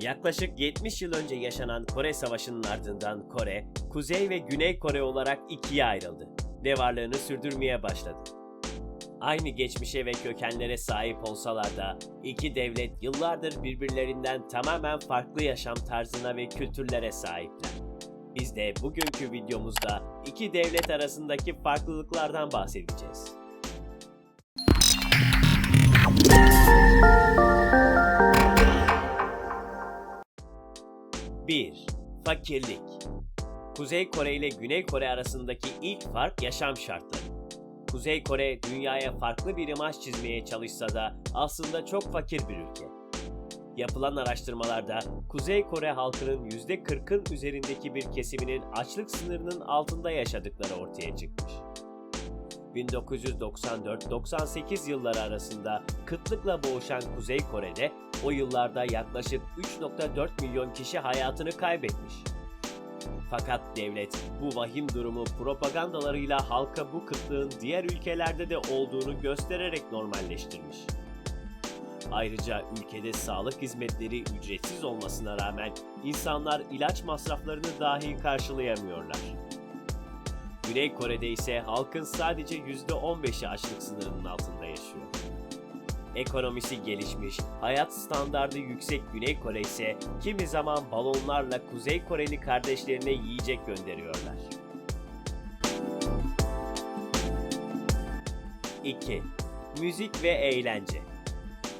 Yaklaşık 70 yıl önce yaşanan Kore Savaşı'nın ardından Kore, Kuzey ve Güney Kore olarak ikiye ayrıldı ve varlığını sürdürmeye başladı. Aynı geçmişe ve kökenlere sahip olsalar da iki devlet yıllardır birbirlerinden tamamen farklı yaşam tarzına ve kültürlere sahipler. Biz de bugünkü videomuzda iki devlet arasındaki farklılıklardan bahsedeceğiz. 1. Fakirlik Kuzey Kore ile Güney Kore arasındaki ilk fark yaşam şartları. Kuzey Kore dünyaya farklı bir imaj çizmeye çalışsa da aslında çok fakir bir ülke. Yapılan araştırmalarda Kuzey Kore halkının %40'ın üzerindeki bir kesiminin açlık sınırının altında yaşadıkları ortaya çıkmış. 1994-98 yılları arasında kıtlıkla boğuşan Kuzey Kore'de o yıllarda yaklaşık 3.4 milyon kişi hayatını kaybetmiş. Fakat devlet bu vahim durumu propagandalarıyla halka bu kıtlığın diğer ülkelerde de olduğunu göstererek normalleştirmiş. Ayrıca ülkede sağlık hizmetleri ücretsiz olmasına rağmen insanlar ilaç masraflarını dahi karşılayamıyorlar. Güney Kore'de ise halkın sadece %15'i açlık sınırının altında yaşıyor. Ekonomisi gelişmiş, hayat standardı yüksek Güney Kore ise kimi zaman balonlarla Kuzey Koreli kardeşlerine yiyecek gönderiyorlar. 2. Müzik ve eğlence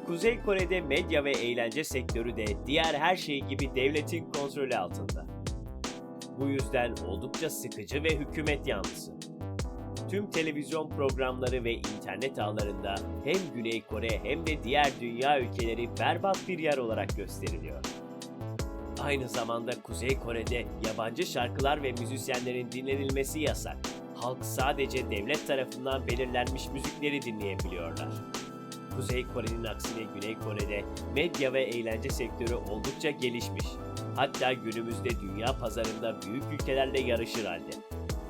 Kuzey Kore'de medya ve eğlence sektörü de diğer her şey gibi devletin kontrolü altında. Bu yüzden oldukça sıkıcı ve hükümet yanlısı. Tüm televizyon programları ve internet ağlarında hem Güney Kore hem de diğer dünya ülkeleri berbat bir yer olarak gösteriliyor. Aynı zamanda Kuzey Kore'de yabancı şarkılar ve müzisyenlerin dinlenilmesi yasak. Halk sadece devlet tarafından belirlenmiş müzikleri dinleyebiliyorlar. Kuzey Kore'nin aksine Güney Kore'de medya ve eğlence sektörü oldukça gelişmiş. Hatta günümüzde dünya pazarında büyük ülkelerle yarışır halde.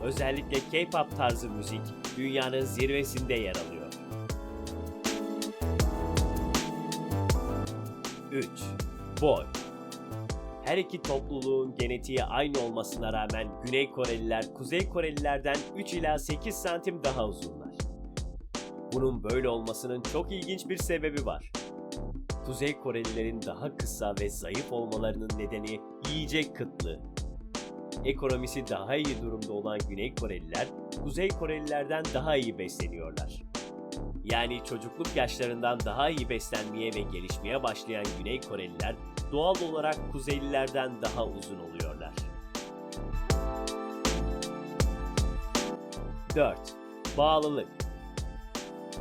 Özellikle K-pop tarzı müzik dünyanın zirvesinde yer alıyor. 3. Boy Her iki topluluğun genetiği aynı olmasına rağmen Güney Koreliler Kuzey Korelilerden 3 ila 8 santim daha uzunlar. Bunun böyle olmasının çok ilginç bir sebebi var. Kuzey Korelilerin daha kısa ve zayıf olmalarının nedeni yiyecek kıtlığı. Ekonomisi daha iyi durumda olan Güney Koreliler, Kuzey Korelilerden daha iyi besleniyorlar. Yani çocukluk yaşlarından daha iyi beslenmeye ve gelişmeye başlayan Güney Koreliler doğal olarak Kuzeylilerden daha uzun oluyorlar. 4. Bağlılık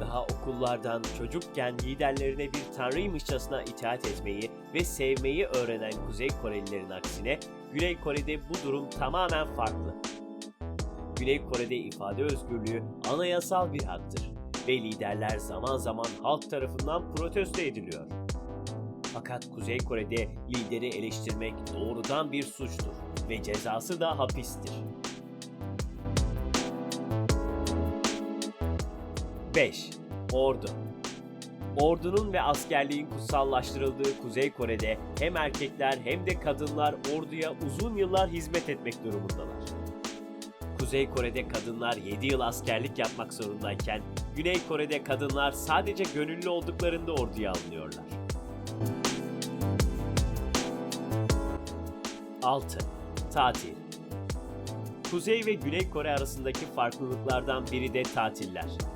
daha okullardan çocukken liderlerine bir tanrıymışçasına itaat etmeyi ve sevmeyi öğrenen Kuzey Korelilerin aksine Güney Kore'de bu durum tamamen farklı. Güney Kore'de ifade özgürlüğü anayasal bir haktır ve liderler zaman zaman halk tarafından protesto ediliyor. Fakat Kuzey Kore'de lideri eleştirmek doğrudan bir suçtur ve cezası da hapistir. 5. Ordu Ordunun ve askerliğin kutsallaştırıldığı Kuzey Kore'de hem erkekler hem de kadınlar orduya uzun yıllar hizmet etmek durumundalar. Kuzey Kore'de kadınlar 7 yıl askerlik yapmak zorundayken Güney Kore'de kadınlar sadece gönüllü olduklarında orduya alınıyorlar. 6. Tatil Kuzey ve Güney Kore arasındaki farklılıklardan biri de tatiller.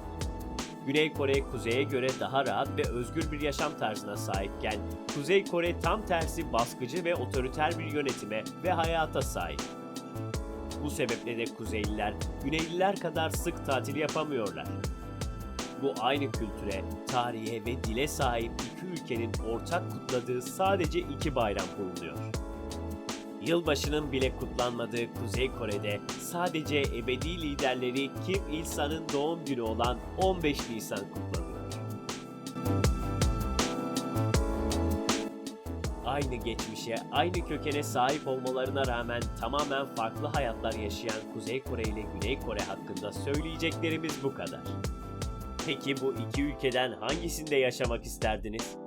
Güney Kore kuzeye göre daha rahat ve özgür bir yaşam tarzına sahipken Kuzey Kore tam tersi baskıcı ve otoriter bir yönetime ve hayata sahip. Bu sebeple de Kuzeyliler Güneyliler kadar sık tatil yapamıyorlar. Bu aynı kültüre, tarihe ve dile sahip iki ülkenin ortak kutladığı sadece iki bayram bulunuyor. Yılbaşının bile kutlanmadığı Kuzey Kore'de sadece ebedi liderleri Kim Il-sung'ın doğum günü olan 15 Nisan kutlanıyor. Aynı geçmişe, aynı kökene sahip olmalarına rağmen tamamen farklı hayatlar yaşayan Kuzey Kore ile Güney Kore hakkında söyleyeceklerimiz bu kadar. Peki bu iki ülkeden hangisinde yaşamak isterdiniz?